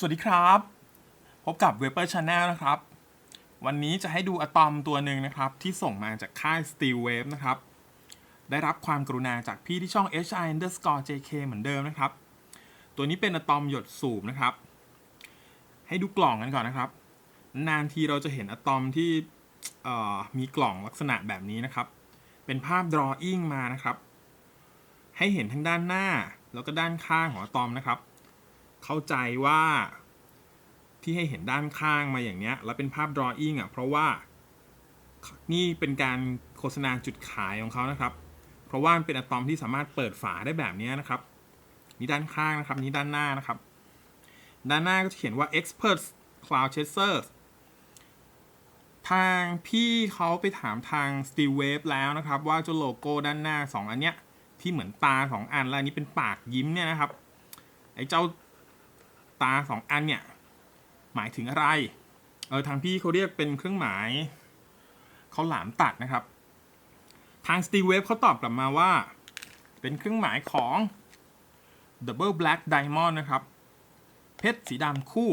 สวัสดีครับ พบกับ w e b e r Channel นะครับ วันนี้จะให้ดูอะตอมตัวหนึ่งนะครับ ที่ส่งมาจากค่าย Steel Wave นะครับ ได้รับความกรุณาจากพี่ที่ช่อง hi underscore jk เหมือนเดิมนะครับ ตัวนี้เป็นอะตอมหยดสูบนะครับ ให้ดูกล่องกันก่อนนะครับ นานทีเราจะเห็นอะตอมที่มีกล่องลักษณะแบบนี้นะครับ เป็นภาพ drawing มานะครับ ให้เห็นทั้งด้านหน้าแล้วก็ด้านข้างของอะตอมนะครับ เข้าใจว่าที่ให้เห็นด้านข้างมาอย่างเนี้ย แล้วเป็นภาพ drawing อะ เพราะว่านี่เป็นการโฆษณาจุดขายของเขานะครับ เพราะว่ามันเป็นอะตอมที่สามารถเปิดฝาได้แบบนี้นะครับ นี่ด้านข้างนะครับ นี่ด้านหน้านะครับ ด้านหน้าก็จะเขียนว่า expert cloud chaser ทางพี่เขาไปถามทาง Steel Wave แล้วนะครับ ว่าจ้าโลโก้ด้านหน้า 2 อันเนี้ยที่เหมือนตา 2 อันแล้วอันนี้เป็นปากยิ้มเนี่ยนะครับ ไอ้เจ้า ตาสองอันเนี่ย หมายถึงอะไร เออทางพี่เขาเรียกเป็นเครื่องหมายเขาหลามตัดนะครับ ทาง Steel Wave เขาตอบกลับมาว่า เป็นเครื่องหมายของ Double Black Diamond นะครับ เพชรสีดำคู่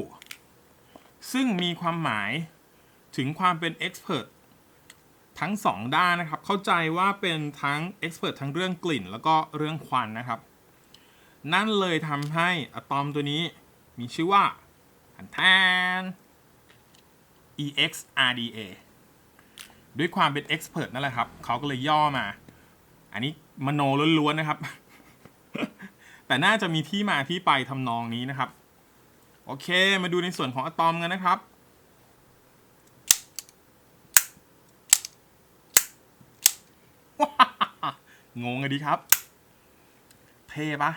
ซึ่งมีความหมายถึงความเป็น Expert ทั้งสองด้านนะครับ เข้าใจว่าเป็นทั้ง Expert ทั้งเรื่องกลิ่น แล้วก็เรื่องควันนะครับ นั่นเลยทำให้อะตอมตัวนี้ มีชื่อว่าอันแทน EXRDA ด้วยความเป็น expert นั่นแหละครับ เขาก็เลยย่อมา อันนี้มโนล้วนๆนะครับ แต่น่าจะมีที่มาที่ไปทำนองนี้นะครับ โอเค มาดูในส่วนของอะตอมกันนะครับ งงเลยดีครับ เท่ปะ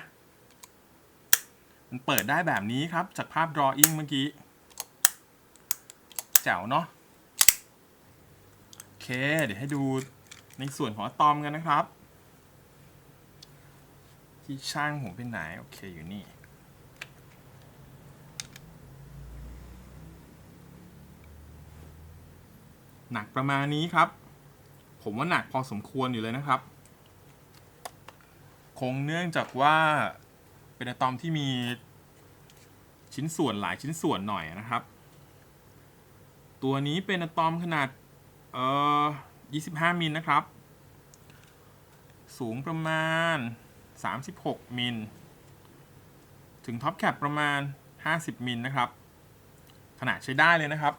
มันเปิดได้แบบนี้ครับ จากภาพ drawing เมื่อกี้แจ๋วเนาะโอเค เดี๋ยวให้ดูในส่วนของอะตอมกันนะครับ ที่ช่างผมเป็นไหน โอเค อยู่นี่ หนักประมาณนี้ครับ ผมว่าหนักพอสมควรอยู่เลยนะครับ คงเนื่องจากว่า เป็นอะตอมที่มีชิ้นส่วนหลายชิ้นส่วนหน่อยนะครับ ตัวนี้เป็นอะตอมขนาดเอ่อ25 มิลนะครับ สูงประมาณ 36 มิล ถึงท็อปแคปประมาณ 50 มิลนะครับ ขนาดใช้ได้เลยนะครับ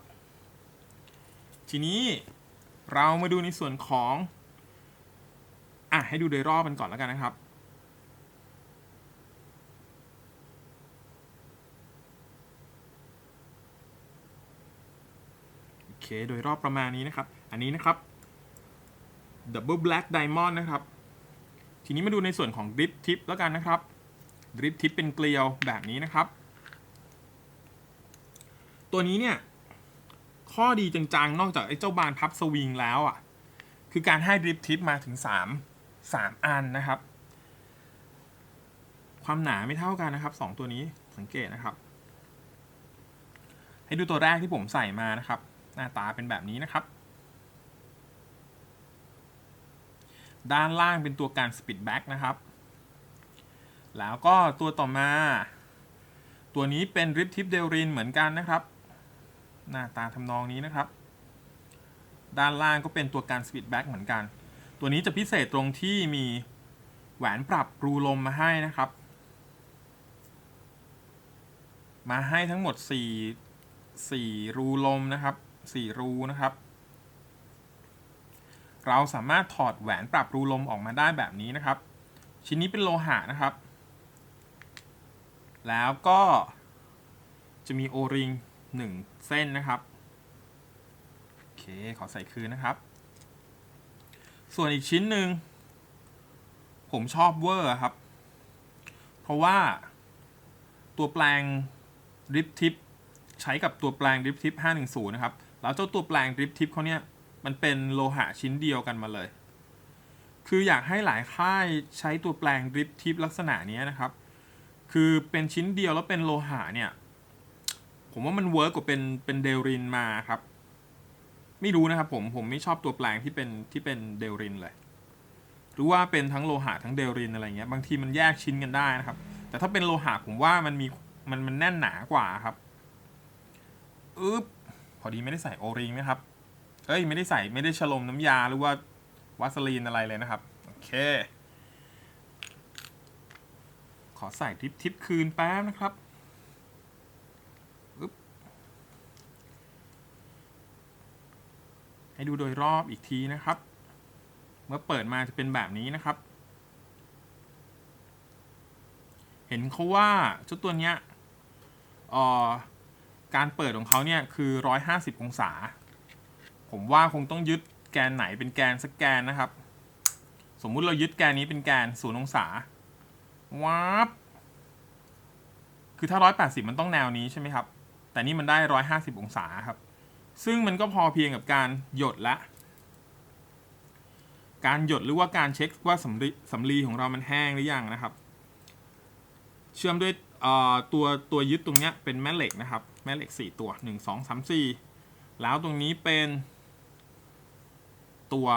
ทีนี้เรามาดูในส่วนของ อะ ให้ดูโดยรอบกันก่อนแล้วกันนะครับ โอเคโดยรอบประมาณนี้นะครับ อันนี้นะครับ Double Black Diamond นะครับ ทีนี้มาดูในส่วนของ Drip Tip แล้วกันนะครับ Drip Tip เป็นเกลียวแบบนี้นะครับ ตัวนี้เนี่ย ข้อดีจังๆ นอกจากไอ้เจ้าบานพับสวิงแล้วอะ คือการให้ Drip Tip มาถึง 3 3 อันนะครับ ความหนาไม่เท่ากันนะครับ 2 ตัวนี้สังเกตนะครับ ให้ดูตัวแรกที่ผมใส่มานะครับ น้าตาเป็นแบบนี้นะครับ ด้านล่างเป็นตัวการสปิดแบ็กนะครับ แล้วก็ตัวต่อมา ตัวนี้เป็นริปทิปเดลรินเหมือนกันนะครับ หน้าตาทำนองนี้นะครับ ด้านล่างก็เป็นตัวการสปิดแบ็กเหมือนกัน ตัวนี้จะพิเศษตรงที่มีแหวนปรับรูลมมาให้นะครับ มาให้ทั้งหมด 4 4 รูลมนะครับ 4 รูนะครับ เราสามารถถอดแหวนปรับรูลมออกมาได้แบบนี้นะครับ ชิ้นนี้เป็นโลหะนะครับ แล้วก็จะมีโอริง1 เส้นนะครับโอเคขอใส่คืนนะครับ ส่วนอีกชิ้นหนึ่งผมชอบเวอร์ครับ เพราะว่าตัวแปลงริปทิปใช้กับตัวแปลงริปทิป510 นะครับ แล้วเจ้าตัวแปลงดริปทิปเขาเนี่ยมันเป็นโลหะชิ้นเดียวกันมาเลย คืออยากให้หลายค่ายใช้ตัวแปลงดริปทิปลักษณะนี้นะครับ คือเป็นชิ้นเดียวแล้วเป็นโลหะเนี่ยผมว่ามันเวิร์กกว่าเป็นเป็นเดลรินมาครับ ไม่รู้นะครับผมผมไม่ชอบตัวแปลงที่เป็นที่เป็นเดลรินเลยหรือว่าเป็นทั้งโลหะทั้งเดลรินอะไรเงี้ยบางทีมันแยกชิ้นกันได้นะครับ แต่ถ้าเป็นโลหะผมว่ามันมีมันมันแน่นหนากว่าครับอึ๊บ พอดีไม่ได้ใส่โอริงนะครับ เอ้ยไม่ได้ใส่ไม่ได้ฉลมน้ำยาหรือว่าวาสลีนอะไรเลยนะครับ โอเค ขอใส่ทิปทิปคืนแป๊บนะครับอึ๊บให้ดูโดยรอบอีกทีนะครับ เมื่อเปิดมาจะเป็นแบบนี้นะครับ เห็นเขาว่าเจ้าตัวเนี้ยอ่อ การเปิดของเขาเนี่ยคือ 150 องศา ผมว่าคงต้องยึดแกนไหนเป็นแกนสักแกนนะครับ สมมุติเรายึดแกนนี้เป็นแกน0องศาวับคือถ้า 180 มันต้องแนวนี้ใช่ไหมครับ แต่นี่มันได้ 150 องศาครับ ซึ่งมันก็พอเพียงกับการหยดละ การหยดหรือว่าการเช็คว่าสำลีสำลีของเรามันแห้งหรือยังนะครับ เชื่อมด้วยตัวตัวยึดตรงเนี้ยเป็นแม่เหล็กนะครับ ม่เหล็ก 4 ตัว 1 2 3 4 แล้วตรงนี้เป็น ตัว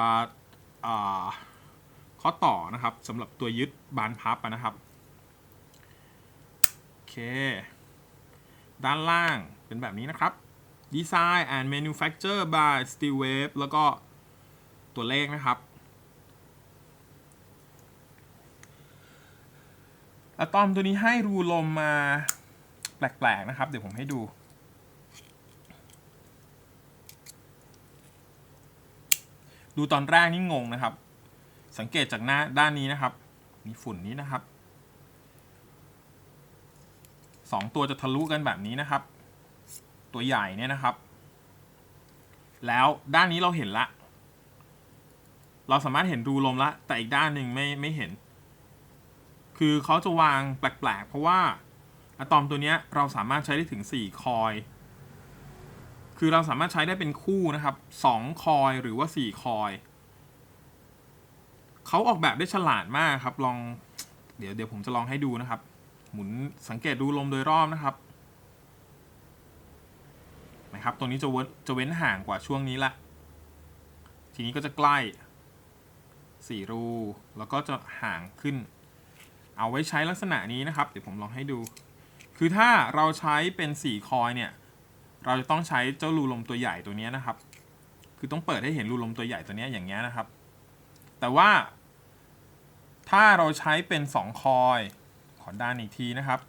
เข้อต่อนะครับสำหรับตัวยึดบานพับนะครับ โอเค ด้านล่างเป็นแบบนี้นะครับ Design and Manufacture by Steel Wave แล้วก็ตัวเลขนะครับอะตอมตัวนี้ให้รูลมมาแปลกๆนะครับ เดี๋ยวผมให้ดู ดูตอนแรกนี่งงนะครับ สังเกตจากหน้าด้านนี้นะครับ มีฝุ่นนี้นะครับสองตัวจะทะลุกันแบบนี้นะครับ ตัวใหญ่เนี่ยนะครับ แล้วด้านนี้เราเห็นละ เราสามารถเห็นรูลมละ แต่อีกด้านหนึ่งไม่ไม่เห็น คือเขาจะวางแปลกๆ เพราะว่าอะตอมตัวนี้เราสามารถใช้ได้ถึง 4 คอย คือเราสามารถใช้ได้เป็นคู่นะครับ2คอยหรือว่า 4 คอย เขาออกแบบได้ฉลาดมากครับ ลอง เดี๋ยวเดี๋ยวผมจะลองให้ดูนะครับ หมุนสังเกตดูลมโดยรอบนะครับ นะครับ ตรงนี้จะเว้นจะเว้นห่างกว่าช่วงนี้ละ ทีนี้ก็จะใกล้4รู แล้วก็จะห่างขึ้น เอาไว้ใช้ลักษณะนี้นะครับ เดี๋ยวผมลองให้ดู คือถ้าเราใช้เป็น 4 คอยเนี่ย เราจะต้องใช้เจ้ารูลมตัวใหญ่ตัวนี้นะครับ คือต้องเปิดให้เห็นรูลมตัวใหญ่ตัวนี้อย่างเงี้ยนะครับ แต่ว่า ถ้าเราใช้เป็น 2 คอย ขอด้านอีกทีนะครับ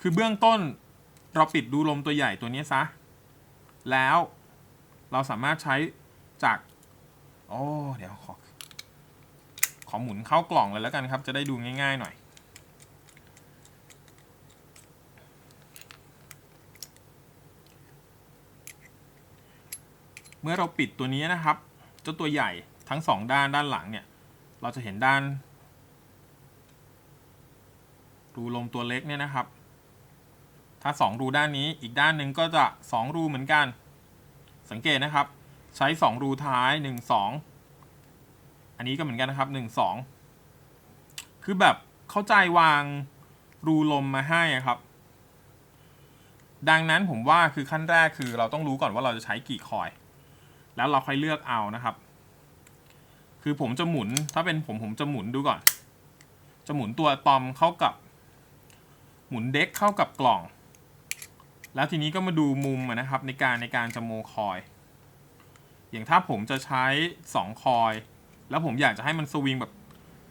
คือเบื้องต้นเราปิดรูลมตัวใหญ่ตัวนี้ซะ แล้วเราสามารถใช้จากโอ้เดี๋ยวขอขอหมุนเข้ากล่องเลยแล้วกันครับ จะได้ดูง่ายๆหน่อย เมื่อเราปิดตัวนี้นะครับเจ้าตัวใหญ่ทั้งสองด้านด้านหลังเนี่ย เราจะเห็นด้านรูลมตัวเล็กเนี่ยนะครับ ถ้าสองรูด้านนี้อีกด้านหนึ่งก็จะสองรูเหมือนกัน สังเกตนะครับ ใช้สองรูท้ายหนึ่งสองอันนี้ก็เหมือนกันนะครับหนึ่งสองคือแบบเข้าใจวางรูลมมาให้อะครับ ดังนั้นผมว่าคือขั้นแรกคือเราต้องรู้ก่อนว่าเราจะใช้กี่คอย แล้วเราค่อยเลือกเอานะครับ คือผมจะหมุน ถ้าเป็นผมผมจะหมุนดูก่อน จะหมุนตัวตอมเข้ากับ หมุนเด็กเข้ากับกล่อง แล้วทีนี้ก็มาดูมุมนะครับ ในการในการจะโมคอย อย่างถ้าผมจะใช้ 2 คอย แล้วผมอยากจะให้มันสวิงแบบ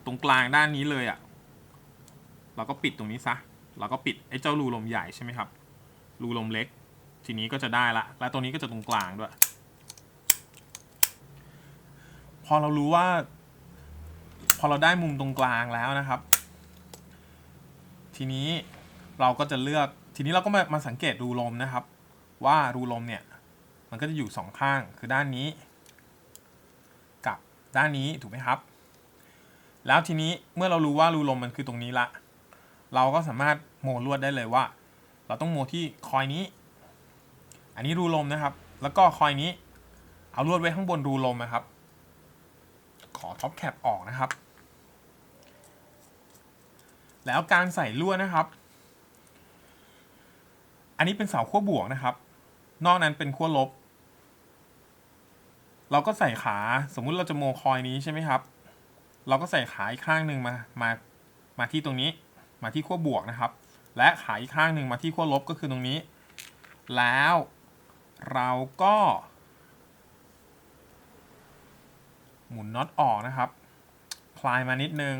ตรงกลางด้านนี้เลยอะ่ะ เราก็ปิดตรงนี้ซะ เราก็ปิดไอ้เจ้ารูลมใหญ่ใช่ไหมครับ รูลมเล็ก ทีนี้ก็จะได้ละ และตรงนี้ก็จะตรงกลางด้วย พอเรารู้ว่า พอเราได้มุมตรงกลางแล้วนะครับ ทีนี้เราก็จะเลือกทีนี้เราก็มามาสังเกตรูลมนะครับ ว่ารูลมเนี่ย มันก็จะอยู่สองข้างคือด้านนี้ กับด้านนี้ถูกไหมครับ แล้วทีนี้เมื่อเรารู้ว่ารูลมมันคือตรงนี้ละ เราก็สามารถโมลวดได้เลยว่า เราต้องโมที่คอยนี้ อันนี้รูลมนะครับ แล้วก็คอยนี้ เอาลวดไว้ข้างบนรูลมนะครับ ขอท็อปแคปออกนะครับ แล้วการใส่ลวดนะครับ อันนี้เป็นเสาขั้วบวกนะครับ นอกนั้นเป็นขั้วลบ เราก็ใส่ขาสมมุติเราจะโมคอยนี้ใช่ไหมครับ เราก็ใส่ขาอีกข้างหนึ่งมามามาที่ตรงนี้มมาที่ขั้วบวกนะครับ และขาอีกข้างหนึ่งมาที่ขั้วลบก็คือตรงนี้ แล้วเราก็ หมุนน็อตออกนะครับ คลายมานิดนึง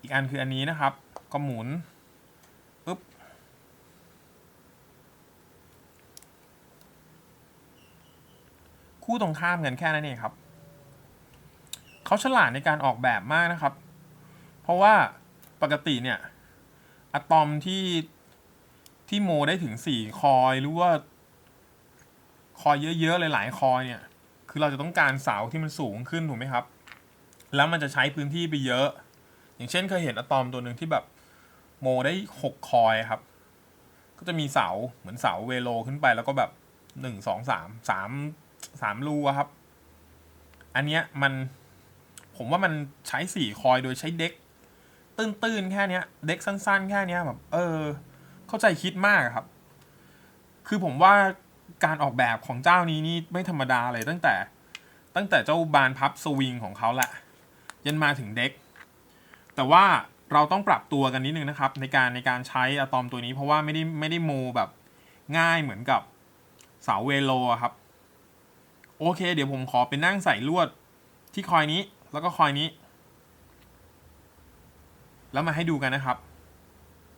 อีกอันคืออันนี้นะครับ ก็หมุนปึ๊บคู่ตรงข้ามกันแค่นั้นเองครับเขาฉลาดในการออกแบบมากนะครับ เพราะว่าปกติเนี่ยอะตอมที่ที่โมได้ถึง 4 คอยหรือว่า คอยเยอะๆหลายๆคอยเนี่ย คือเราจะต้องการเสาที่มันสูงขึ้นถูกไหมครับ แล้วมันจะใช้พื้นที่ไปเยอะ อย่างเช่นเคยเห็นอะตอมตัวหนึ่งที่แบบโมได้ 6 คอยครับ ก็จะมีเสาเหมือนเสาเวโลขึ้นไปแล้วก็แบบหนึ่งสองสามสามสามรูอะครับ อันเนี้ยมันผมว่ามันใช้สี่คอยโดยใช้เด็กตื้นๆแค่เนี้ย เด็กสั้น ๆ แค่เนี้ยแบบ เออ เข้าใจคิดมากครับ คือผมว่า การออกแบบของเจ้านี้นี่ไม่ธรรมดาเลยตั้งแต่ ตั้งแต่เจ้าบานพับสวิงของเขาแหละยันมาถึงเด็ก แต่ว่าเราต้องปรับตัวกันนิดนึงนะครับ ในการในการใช้อะตอมตัวนี้เพราะว่าไม่ได้ไม่ได้โมแบบง่ายเหมือนกับเสาเวโลครับ โอเค เดี๋ยวผมขอเป็นนั่งใส่ลวดที่คอยนี้แล้วก็คอยนี้ แล้วมาให้ดูกันนะครับ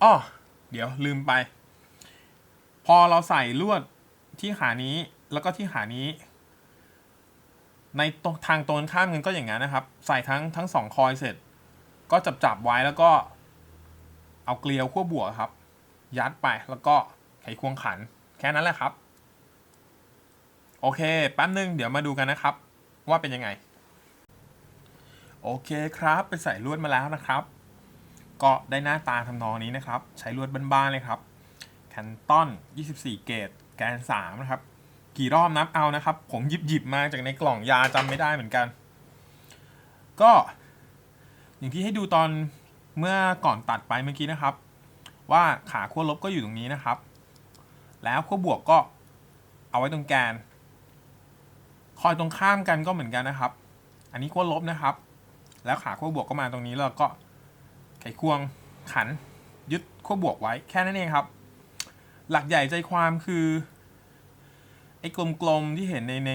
อ้อเดี๋ยวลืมไป พอเราใส่ลวด ที่ขานี้แล้วก็ที่ขานี้ ในทางตรงข้ามกันก็อย่างนั้นนะครับ ใส่ทั้งทั้งสองคอยเสร็จ ก็จับจับไว้แล้วก็ เอาเกลียวขั้วบวกครับ ยัดไปแล้วก็ไขควงขัน แค่นั้นแหละครับ โอเคแป๊บนึงเดี๋ยวมาดูกันนะครับ ว่าเป็นยังไง โอเคครับ ไปใส่ลวดมาแล้วนะครับก็ได้หน้าตาทำนองนี้นะครับ ใช้ลวดบ้านๆเลยครับ แคนตอน 24 เกต แกน3นะครับ กี่รอบนับเอานะครับ ผมหยิบหยิบมาจากในกล่องยาจำไม่ได้เหมือนกัน ก็อย่างที่ให้ดูตอนเมื่อก่อนตัดไปเมื่อกี้นะครับ ว่าขาขั้วลบก็อยู่ตรงนี้นะครับ แล้วขั้วบวกก็เอาไว้ตรงแกน คอยตรงข้ามกันก็เหมือนกันนะครับ อันนี้ขั้วลบนะครับ แล้วขาขั้วบวกก็มาตรงนี้แล้วก็ไขควงขันยึดขั้วบวกไว้แค่นั้นเองครับ หลักใหญ่ใจความคือ ไอ้กลมๆที่เห็นในใน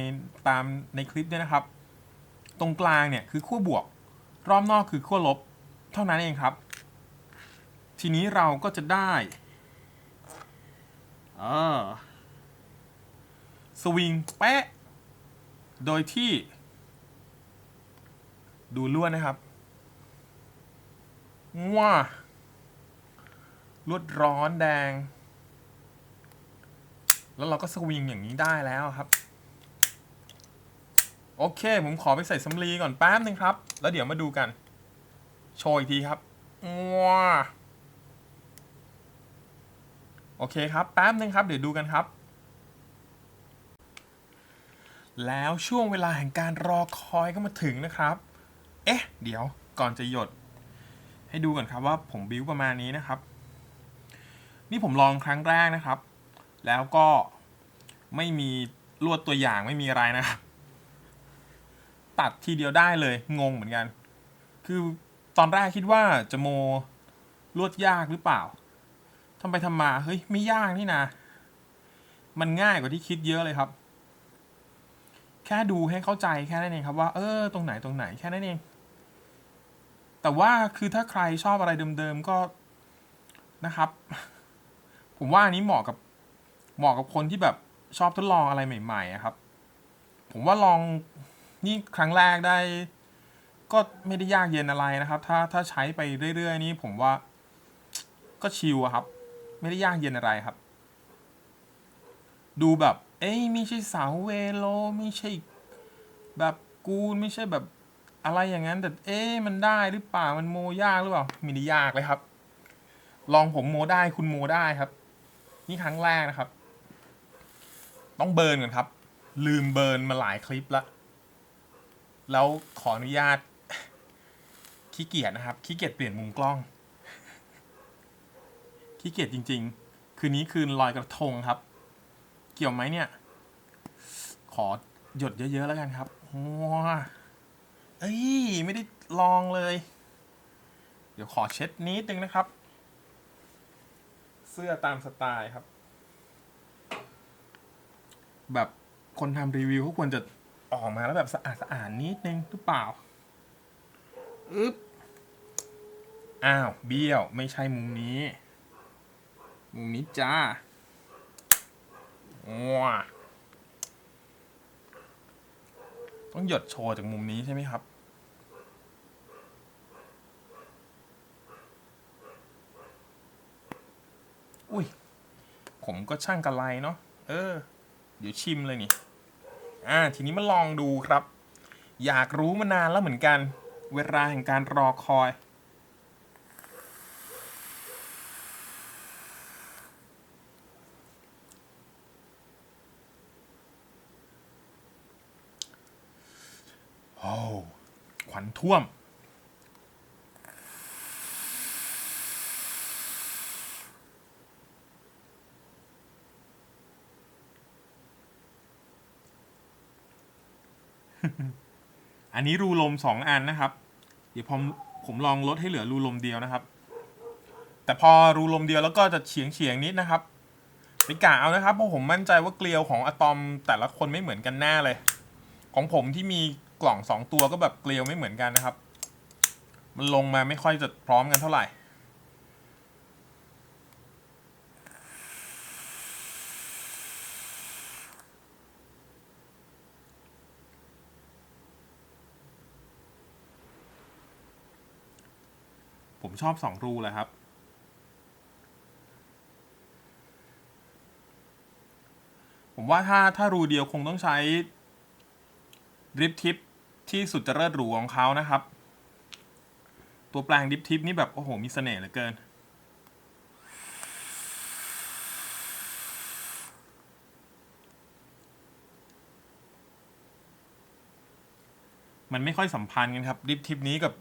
ตามในคลิปเนี่ยนะครับ ตรงกลางเนี่ยคือขั้วบวก รอบนอกคือขั้วลบ เท่านั้นเองครับ ทีนี้เราก็จะได้ออสวิงแปะโดยที่ ดูลวดนะครับว้าลวดร้อนแดง แล้วเราก็สวิงอย่างนี้ได้แล้วครับ โอเค ผมขอไปใส่สำลีก่อนแป๊บนึงครับ แล้วเดี๋ยวมาดูกัน โชว์อีกทีครับว้าโอเคครับแป๊บนึงครับ เดี๋ยวดูกันครับ แล้วช่วงเวลาแห่งการรอคอยก็มาถึงนะครับ เอ๊ะ เดี๋ยวก่อนจะหยด ให้ดูก่อนครับว่าผมบิวประมาณนี้นะครับ นี่ผมลองครั้งแรกนะครับ แล้วก็ไม่มีลวดตัวอย่างไม่มีอะไรนะครับ ตัดทีเดียวได้เลยงงเหมือนกัน คือตอนแรกคิดว่าจะโมลวดยากหรือเปล่าทำไปทำมาเฮ้ยไม่ยากนี่นะ มันง่ายกว่าที่คิดเยอะเลยครับ แค่ดูให้เข้าใจแค่นั้นเองครับว่าเออตรงไหนตรงไหนแค่นั้นเอง แต่ว่าคือถ้าใครชอบอะไรเดิมๆก็นะครับ ผมว่าอันนี้เหมาะกับ เหมาะกับคนที่แบบชอบทดลองอะไรใหม่ๆอะครับ ผมว่าลองนี่ครั้งแรกได้ ก็ไม่ได้ยากเย็นอะไรนะครับ ถ้าถ้าใช้ไปเรื่อย ๆ นี่ผมว่าก็ชิลครับ ไม่ได้ยากเย็นอะไรครับ ดูแบบ เอ้ยไม่ใช่สาวเวโลไม่ใช่ แบบกูไม่ใช่แบบอะไรอย่างนั้น แต่เอ๊ะมันได้หรือเปล่ามันโมยากหรือเปล่าไม่ได้ยากเลยครับ ลองผมโมได้คุณโมได้ครับ นี่ครั้งแรกนะครับ ต้องเบิร์นก่อนครับ ลืมเบิร์นมาหลายคลิปละ แล้วขออนุญาตขี้เกียจนะครับขี้เกียจเปลี่ยนมุมกล้องขี้เกียจจริง ๆ คืนนี้คืนลอยกระทงครับ เกี่ยวไหมเนี่ย ขอหยดเยอะๆแล้วกันครับว้าเอ้ยไม่ได้ลองเลย เดี๋ยวขอเช็ดนิดนึงนะครับ เสื้อตามสไตล์ครับ แบบคนทำรีวิวเขาควรจะออกมาแล้วแบบสะอาดสะอาดนิดนึงหรือเปล่าอึ๊บอ้าวเบี้ยวไม่ใช่มุมนี้ มุมนี้จ้าว้าต้องหยดโชว์จากมุมนี้ใช่ไหมครับ อุ้ย ผมก็ช่างกะไรเนาะเออ เดี๋ยวชิมเลยนี่ อ่า ทีนี้มาลองดูครับ อยากรู้มานานแล้วเหมือนกัน เวลาแห่งการรอคอย โอ้ขวัญท่วม อันนี้รูลมสองอันนะครับ เดี๋ยวผมผมลองลดให้เหลือรูลมเดียวนะครับ แต่พอรูลมเดียวแล้วก็จะเฉียงเฉียงนิดนะครับไปกะเอานะครับเพราะผมมั่นใจว่าเกลียวของอะตอมแต่ละคนไม่เหมือนกันแน่เลย ของผมที่มีกล่องสองตัวก็แบบเกลียวไม่เหมือนกันนะครับ มันลงมาไม่ค่อยจะพร้อมกันเท่าไหร่ ชอบสองรูแหละครับ ผมว่าถ้าถ้ารูเดียวคงต้องใช้ดริฟทิปที่สุดจะเลิศหรูของเขานะครับ ตัวแปลงดริฟทิปนี่แบบโอ้โหมีเสน่ห์เหลือเกินมันไม่ค่อยสัมพันธ์กันครับดริฟทิปนี้กับ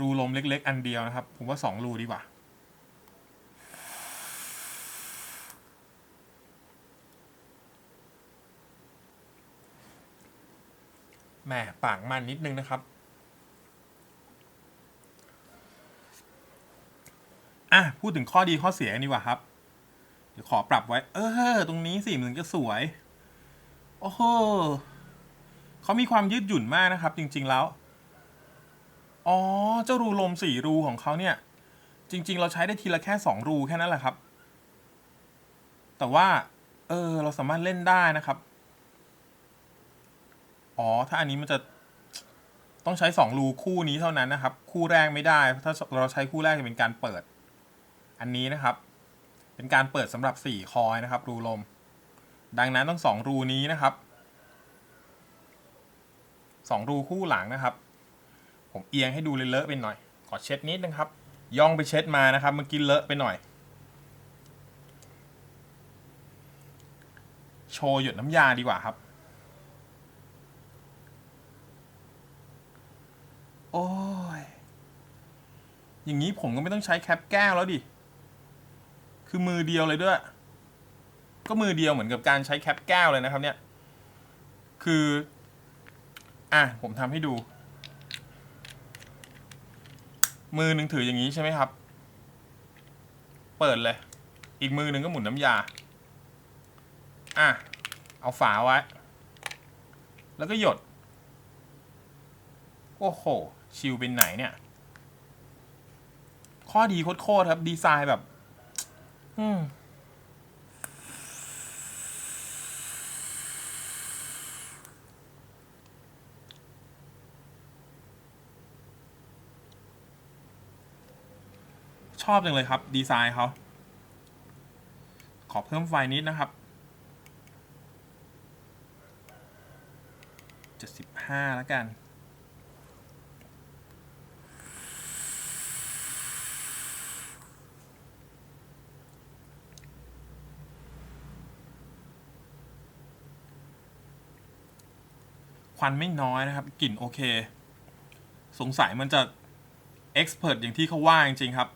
รูลมเล็ก ๆ อันเดียวนะครับ ผมว่าสองรูดีกว่า แหมปากมันนิดนึงนะครับ อะ พูดถึงข้อดีข้อเสียนดีกว่าครับ เดี๋ยวขอปรับไว้ เออ ตรงนี้สิมันจะสวย โอ้โหเขามีความยืดหยุ่นมากนะครับ จริง ๆ แล้ว อ๋อ เจ้ารูลมสี่รูของเขาเนี่ย จริง ๆ เราใช้ได้ทีละแค่สองรูแค่นั้นแหละครับ แต่ว่า เออ เราสามารถเล่นได้นะครับ อ๋อ ถ้าอันนี้มันจะต้องใช้สองรูคู่นี้เท่านั้นนะครับ คู่แรกไม่ได้ ถ้าเราใช้คู่แรกจะเป็นการเปิด อันนี้นะครับ เป็นการเปิดสำหรับสี่คอยนะครับ รูลม ดังนั้นต้องสองรูนี้นะครับสองรูคู่หลังนะครับ ผมเอียงให้ดูเลยเลอะไปหน่อย ขอเช็ดนิดนึงครับ ย่องไปเช็ดมานะครับเมื่อกี้เลอะไปหน่อย โชว์หยดน้ำยาดีกว่าครับ โอ้ย อย่างนี้ผมก็ไม่ต้องใช้แคปแก้วแล้วดิ คือมือเดียวเลยด้วย ก็มือเดียวเหมือนกับการใช้แคปแก้วเลยนะครับเนี่ย คือ อะ ผมทำให้ดู มือหนึ่งถืออย่างนี้ใช่ไหมครับ เปิดเลย อีกมือหนึ่งก็หมุนน้ำยา อะ เอาฝาไว้ แล้วก็หยด โอ้โห ชิลเป็นไหนเนี่ย ข้อดีโคตรครับ ดีไซน์แบบ อืม ชอบจังเลยครับ ดีไซน์เขาขอเพิ่มไฟนิดนะครับ75แล้วกันควันไม่น้อยนะครับ กลิ่นโอเค สงสัยมันจะเอ็กซ์เพรสอย่างที่เขาว่าจริงๆครับ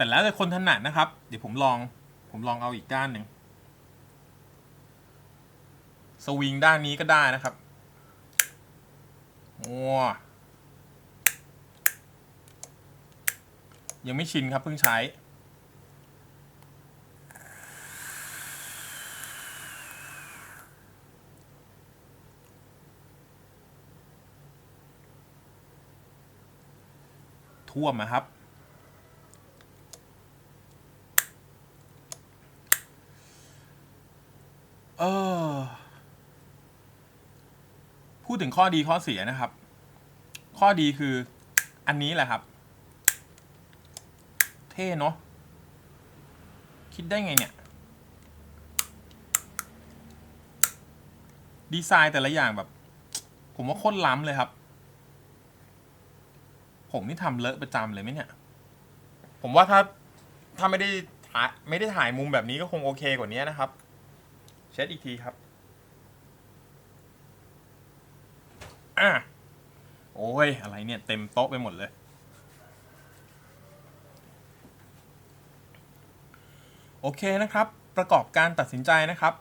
แต่แล้วแต่คนถนัดนะครับ เดี๋ยวผมลอง ผมลองเอาอีกด้านหนึ่งสวิงด้านนี้ก็ได้นะครับว้ยังไม่ชินครับเพิ่งใช้ ท่วมนะครับ เออ พูดถึงข้อดีข้อเสียนะครับ ข้อดีคืออันนี้แหละครับ เท่เนาะคิดได้ไงเนี่ย ดีไซน์แต่ละอย่างแบบ ผมว่าโคตรล้ำเลยครับ ผมนี่ทำเลอะประจำเลยไหมเนี่ย ผมว่าถ้าถ้าไม่ได้ถ่ายไม่ได้ถ่ายมุมแบบนี้ก็คงโอเคกว่านี้นะครับ เช็ดอีกทีครับ อะ โอ้ย อะไรเนี่ย เต็มโต๊ะไปหมดเลย โอเคนะครับ ประกอบการตัดสินใจนะครับ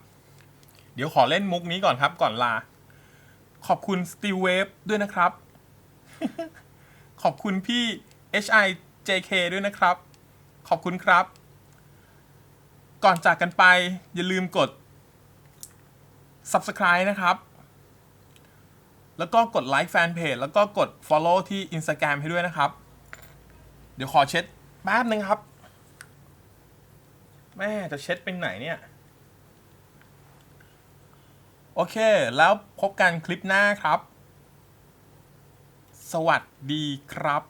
เดี๋ยวขอเล่นมุกนี้ก่อนครับ ก่อนลา ขอบคุณ Steel Wave ด้วยนะครับ ขอบคุณพี่ HIJK ด้วยนะครับ ขอบคุณครับ ก่อนจากกันไปอย่าลืมกด Subscribe นะครับ แล้วก็กดไลค์แฟนเพจแล้วก็กด Follow ที่ Instagram ให้ด้วยนะครับ เดี๋ยวขอเช็ดแป๊บนึงครับ แม่จะเช็ดเป็นไหนเนี่ย โอเค แล้วพบกันคลิปหน้าครับ สวัสดีครับ